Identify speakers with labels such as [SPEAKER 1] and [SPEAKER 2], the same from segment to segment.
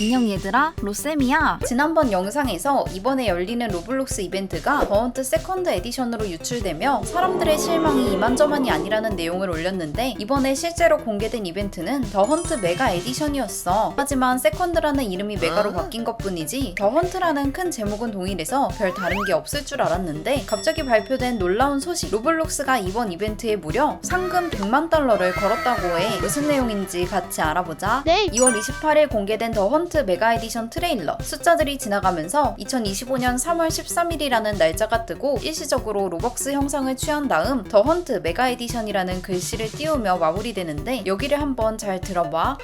[SPEAKER 1] 안녕 얘들아, 로쌤이야. 지난번 영상에서 이번에 열리는 로블록스 이벤트가 더헌트 세컨드 에디션으로 유출되며 사람들의 실망이 이만저만이 아니라는 내용을 올렸는데 이번에 실제로 공개된 이벤트는 더 헌트 메가 에디션이었어. 하지만 세컨드라는 이름이 메가로 바뀐 것 뿐이지 더 헌트라는 큰 제목은 동일해서 별 다른 게 없을 줄 알았는데 갑자기 발표된 놀라운 소식 로블록스가 이번 이벤트에 무려 상금 100만 달러를 걸었다고 해. 무슨 내용인지 같이 알아보자.
[SPEAKER 2] 네.
[SPEAKER 1] 2월 28일 공개된 더 헌트 메가 에디션 트레일러 숫자들이 지나가면서 2025년 3월 13일이라는 날짜가 뜨고 일시적으로 로벅스 형상을 취한 다음 더 헌트 메가 에디션이라는 글씨를 띄우며 마무리되는데 여기를 한번 잘 들어봐.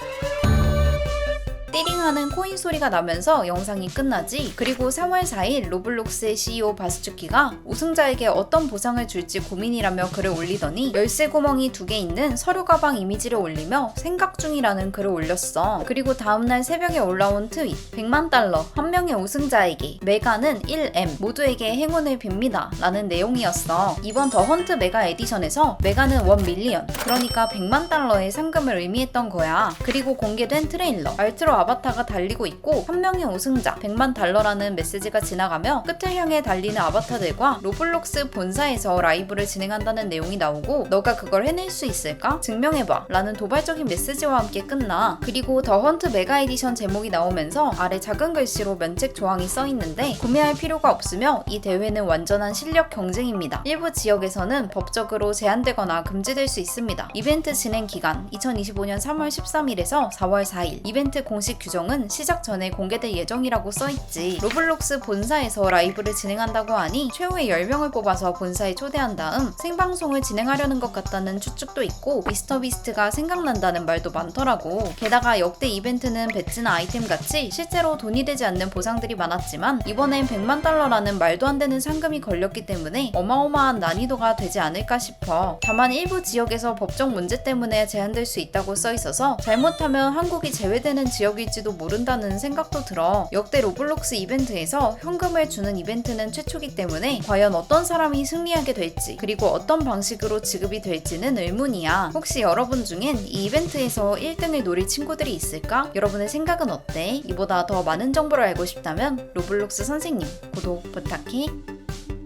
[SPEAKER 1] 띠링하는 코인 소리가 나면서 영상이 끝나지. 그리고 3월 4일 로블록스의 CEO 바스추키가 우승자에게 어떤 보상을 줄지 고민이라며 글을 올리더니 열쇠 구멍이 두 개 있는 서류 가방 이미지를 올리며 생각 중이라는 글을 올렸어. 그리고 다음날 새벽에 올라온 트윗 100만 달러 한 명의 우승자에게 메가는 1M 모두에게 행운을 빕니다 라는 내용이었어. 이번 더 헌트 메가 에디션에서 메가는 1 밀리언 그러니까 100만 달러의 상금을 의미했던 거야. 그리고 공개된 트레일러 알트로 아바타가 달리고 있고 한 명의 우승자 100만 달러라는 메시지가 지나가며 끝을 향해 달리는 아바타들과 로블록스 본사에서 라이브를 진행한다는 내용이 나오고 너가 그걸 해낼 수 있을까? 증명해봐 라는 도발적인 메시지와 함께 끝나 그리고 더 헌트 메가 에디션 제목이 나오면서 아래 작은 글씨로 면책 조항이 써 있는데 구매할 필요가 없으며 이 대회는 완전한 실력 경쟁입니다. 일부 지역에서는 법적으로 제한되거나 금지될 수 있습니다. 이벤트 진행 기간 2025년 3월 13일에서 4월 4일 이벤트 공식 규정은 시작 전에 공개될 예정이라고 써있지. 로블록스 본사에서 라이브를 진행한다고 하니 최후의 10명을 뽑아서 본사에 초대한 다음 생방송을 진행하려는 것 같다는 추측도 있고 미스터비스트가 생각난다는 말도 많더라고. 게다가 역대 이벤트는 배지나 아이템 같이 실제로 돈이 되지 않는 보상들이 많았지만 이번엔 100만 달러라는 말도 안 되는 상금이 걸렸기 때문에 어마어마한 난이도가 되지 않을까 싶어. 다만 일부 지역에서 법적 문제 때문에 제한될 수 있다고 써 있어서 잘못하면 한국이 제외되는 지역 일지도 모른다는 생각도 들어. 역대 로블록스 이벤트에서 현금을 주는 이벤트는 최초기 때문에 과연 어떤 사람이 승리하게 될지 그리고 어떤 방식으로 지급이 될지는 의문이야. 혹시 여러분 중엔 이 이벤트에서 1등을 노릴 친구들이 있을까? 여러분의 생각은 어때? 이보다 더 많은 정보를 알고 싶다면 로블록스 선생님 구독 부탁해.